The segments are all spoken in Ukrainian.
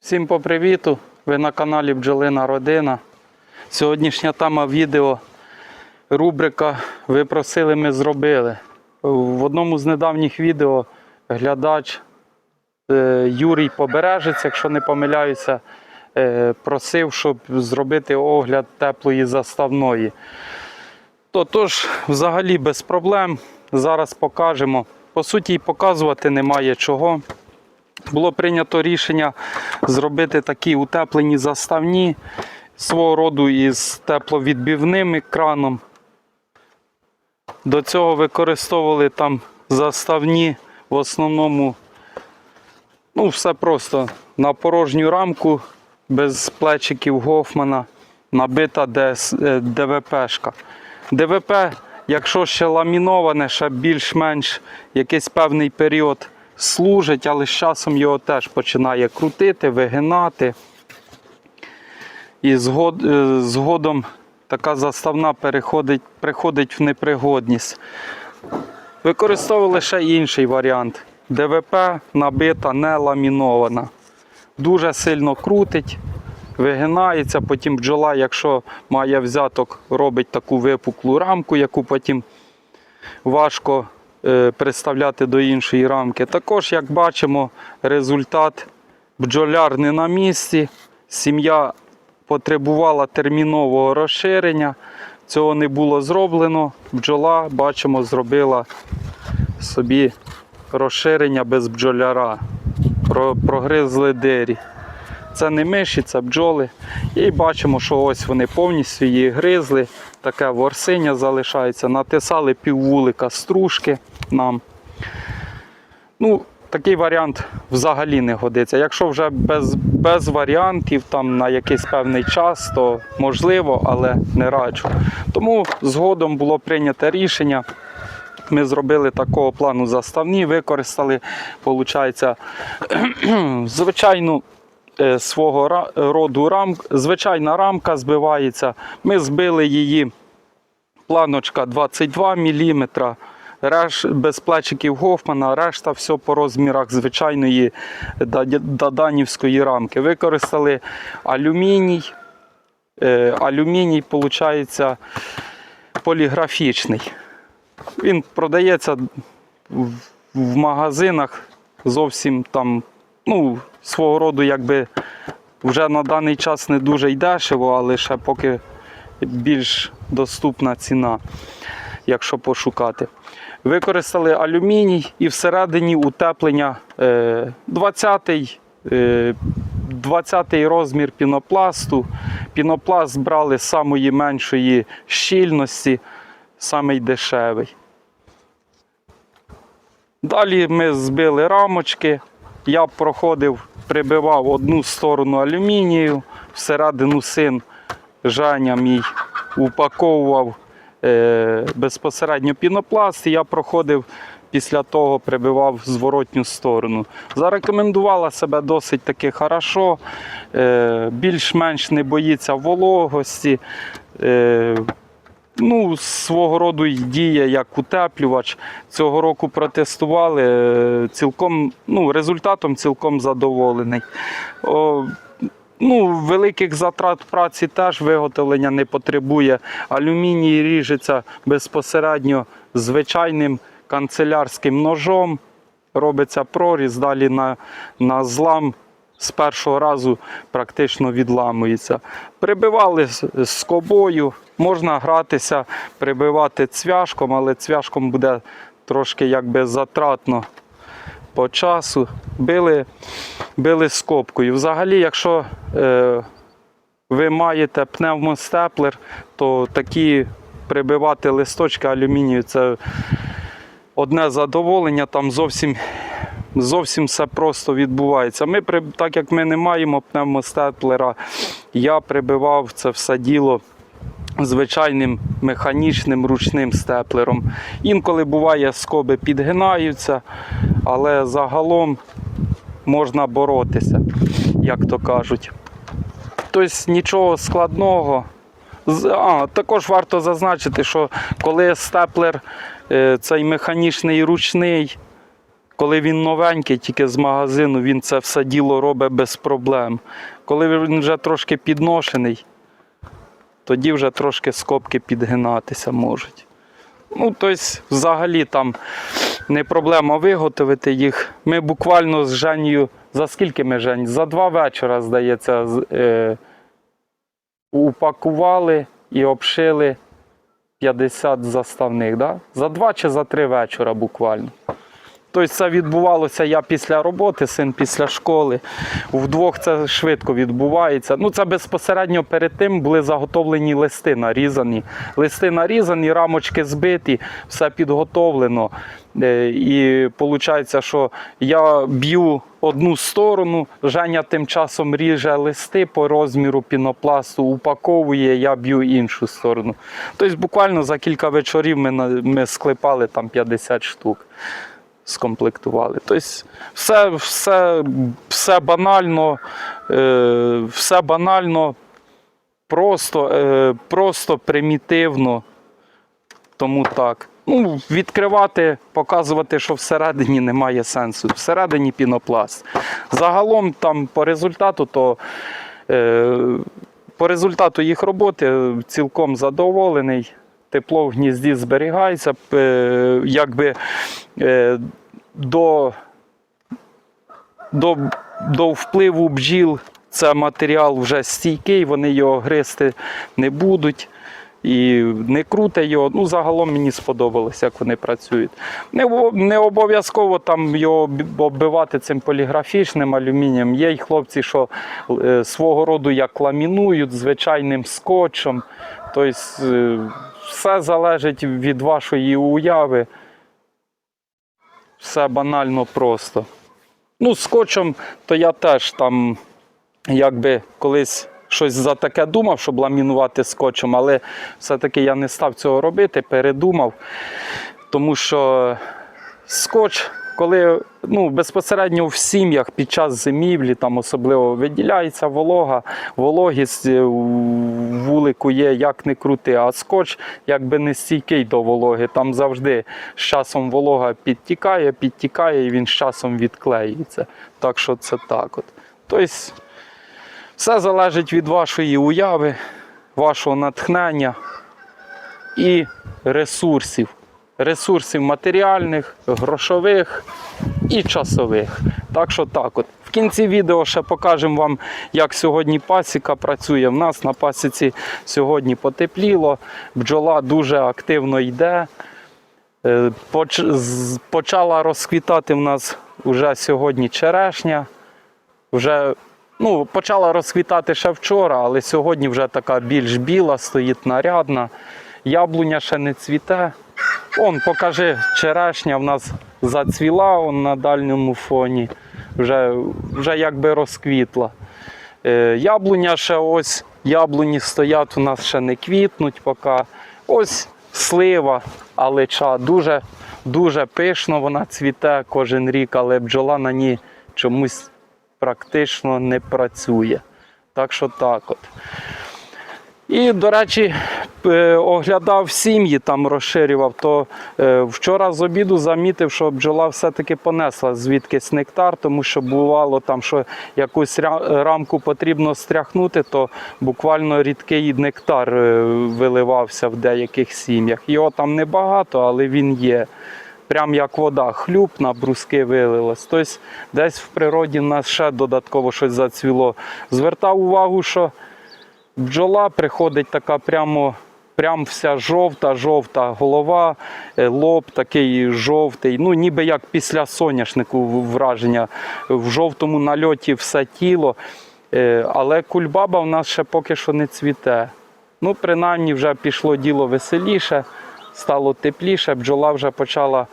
Всім по привіту! Ви на каналі Бджолина Родина. Сьогоднішня тема відео рубрика Ви просили, ми зробили. В одному з недавніх відео глядач е, Юрій Побережець, якщо не помиляюся, е, просив, щоб зробити огляд теплої заставної. То, тож, взагалі без проблем. Зараз покажемо. По суті, і показувати немає чого було прийнято рішення зробити такі утеплені заставні свого роду із тепловідбивним екраном. До цього використовували там заставні в основному, ну, все просто на порожню рамку без плечиків Гофмана набита е, ДВПшка. ДВП, якщо ще ламіноване, ще більш-менш якийсь певний період служить, але з часом його теж починає крутити, вигинати. І згод, е, згодом така заставна переходить, приходить в непригодність. Використовували ще інший варіант. ДВП набита, не ламінована. Дуже сильно крутить, вигинається, потім бджола, якщо має взяток, робить таку випуклу рамку, яку потім важко е, приставляти до іншої рамки. Також, як бачимо, результат бджоляр не на місці. Сім'я потребувала термінового розширення. Цього не було зроблено. Бджола, бачимо, зробила собі розширення без бджоляра. Прогризли дирі. Це не миші, це бджоли. І бачимо, що ось вони повністю її гризли. Таке ворсиня залишається. Натисали піввулика стружки нам. Ну, такий варіант взагалі не годиться. Якщо вже без, без варіантів там на якийсь певний час, то можливо, але не раджу. Тому згодом було прийнято рішення. Ми зробили такого плану заставні, використали, виходить, звичайну свого роду рам, звичайна рамка збивається. Ми збили її планочка 22 мм, реш, без плечиків Гофмана, решта все по розмірах звичайної даданівської рамки. Використали алюміній. Е, Алюміній, виходить, поліграфічний. Він продається в магазинах зовсім там, ну, свого роду, якби вже на даний час не дуже й дешево, але ще поки більш доступна ціна, якщо пошукати. Використали алюміній і всередині утеплення е, 20-й. е, 20-й розмір пінопласту. Пінопласт брали з самої меншої щільності, самий дешевий. Далі ми збили рамочки. Я проходив, прибивав одну сторону алюмінію, всередину син Женя мій упаковував е, безпосередньо пінопласт, і я проходив після того, прибивав зворотню сторону. Зарекомендувала себе досить таки хорошо, е, більш-менш не боїться вологості. Ну, свого роду й діє як утеплювач. Цього року протестували. е, Цілком, ну, результатом цілком задоволений. О, ну, великих затрат праці теж виготовлення не потребує. Алюміній ріжеться безпосередньо звичайним канцелярським ножом. Робиться проріз, далі на, на злам з першого разу практично відламується. Прибивали скобою, можна гратися, прибивати цвяшком, але цвяшком буде трошки якби затратно по часу. Били, били скобкою. Взагалі, якщо е, ви маєте пневмостеплер, то такі прибивати листочки алюмінію це одне задоволення, там зовсім зовсім все просто відбувається. Ми, так як ми не маємо пневмостеплера, я прибивав це все діло звичайним механічним ручним степлером. Інколи буває, скоби підгинаються, але загалом можна боротися, як то кажуть. Тобто нічого складного. А, також варто зазначити, що коли степлер е, цей механічний ручний, Коли він новенький, тільки з магазину, він це все діло робить без проблем. Коли він вже трошки підношений, тоді вже трошки скобки підгинатися можуть. Ну, тобто, взагалі там не проблема виготовити їх. Ми буквально з Женію, за скільки ми Жень? За два вечора, здається, е, упакували і обшили 50 заставних. Да? За два чи за три вечора буквально. Тобто це відбувалося я після роботи, син після школи. Вдвох це швидко відбувається. Ну, це безпосередньо перед тим були заготовлені листи нарізані. Листи нарізані, рамочки збиті, все підготовлено. Е, І виходить, що я б'ю одну сторону, Женя тим часом ріже листи по розміру пінопласту, упаковує, я б'ю іншу сторону. Тобто буквально за кілька вечорів ми, ми склепали там 50 штук скомплектували. Тобто все, все, все банально, е, все банально, просто, е, просто примітивно. Тому так. Ну, відкривати, показувати, що всередині немає сенсу. Всередині пінопласт. Загалом там по результату, то е, по результату їх роботи е, цілком задоволений. Тепло в гнізді зберігається. е, Якби е, до, до, до впливу бджіл це матеріал вже стійкий, вони його гризти не будуть. І не круте його. Ну, загалом мені сподобалось, як вони працюють. Не, не обов'язково там його оббивати цим поліграфічним алюмінієм. Є й хлопці, що е, свого роду як ламінують звичайним скотчем. Тобто е, все залежить від вашої уяви. Все банально просто. Ну, скотчем, то я теж там якби колись щось за таке думав, щоб ламінувати скотчем, але все-таки я не став цього робити, передумав. Тому що скотч, коли ну, безпосередньо в сім'ях під час зимівлі, там особливо виділяється волога, вологість е, вулику є як не крути, а скотч якби не стійкий до вологи. Там завжди з часом волога підтікає, підтікає і він з часом відклеюється. Так що це так. От. Тобто, все залежить від вашої уяви, вашого натхнення і ресурсів. Ресурсів матеріальних, грошових і часових. Так що так от. В кінці відео ще покажемо вам, як сьогодні пасіка працює. В нас на пасіці сьогодні потепліло, бджола дуже активно йде. Е, Почала розквітати в нас вже сьогодні черешня. Вже ну, почала розквітати ще вчора, але сьогодні вже така більш біла, стоїть нарядна. Яблуня ще не цвіте. Он, покажи, черешня в нас зацвіла он на дальньому фоні, вже, вже якби розквітла. Е, яблуня ще ось, яблуні стоять, у нас ще не квітнуть поки. Ось слива, алеча, дуже, дуже пишно вона цвіте кожен рік, але бджола на ній чомусь практично не працює. Так що так от. І, до речі, оглядав сім'ї, там розширював, то е, вчора з обіду замітив, що бджола все-таки понесла звідкись нектар, тому що бувало там, що якусь рамку потрібно стряхнути, то буквально рідкий нектар е, виливався в деяких сім'ях. Його там небагато, але він є. Прям як вода, хлюб на бруски вилилось. Тобто десь в природі в нас ще додатково щось зацвіло. Звертав увагу, що бджола приходить така прямо, прям вся жовта, жовта голова, е, лоб такий жовтий, ну ніби як після соняшнику враження. В жовтому нальоті все тіло. Е, Але кульбаба в нас ще поки що не цвіте. Ну, принаймні вже пішло діло веселіше, стало тепліше, бджола вже почала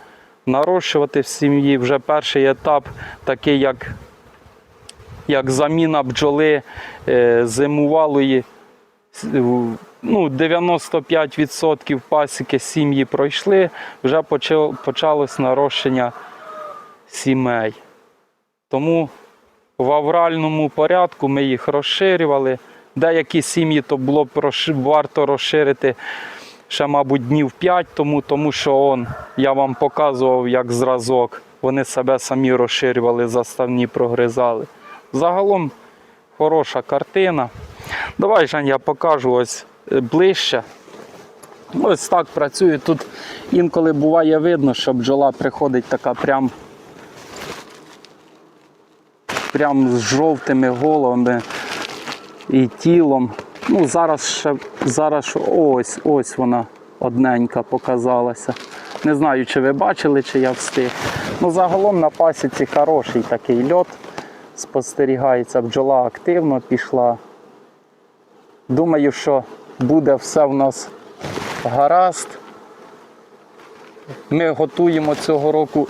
нарощувати в сім'ї. Вже перший етап, такий як як заміна бджоли е, зимувалої. Ну, 95% пасіки сім'ї пройшли, вже почалось нарощення сімей. Тому в авральному порядку ми їх розширювали. Деякі сім'ї то було б варто розширити ще, мабуть, днів 5 тому, тому що он, я вам показував як зразок. вони себе самі розширювали, заставні прогризали. Загалом хороша картина. Давай, Жень, я покажу ось е, ближче. Ось так працює. Тут інколи буває видно, що бджола приходить така прям, прям з жовтими головами і тілом. Ну, зараз ще зараз ось ось вона одненька показалася. Не знаю, чи ви бачили, чи я встиг. Ну, загалом на пасіці хороший такий льот. Спостерігається, бджола активно пішла. Думаю, що буде все в нас гаразд. Ми готуємо цього року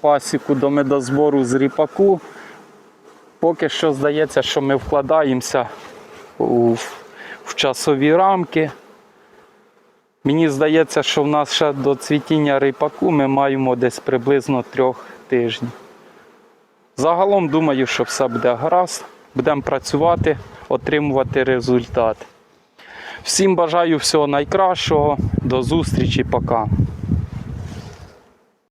пасіку до медозбору з ріпаку. Поки що здається, що ми вкладаємося у, в часові рамки. Мені здається, що в нас ще до цвітіння ріпаку ми маємо десь приблизно трьох тижнів. Загалом думаю, що все буде гаразд. Будемо працювати, отримувати результат. Всім бажаю всього найкращого. До зустрічі, пока.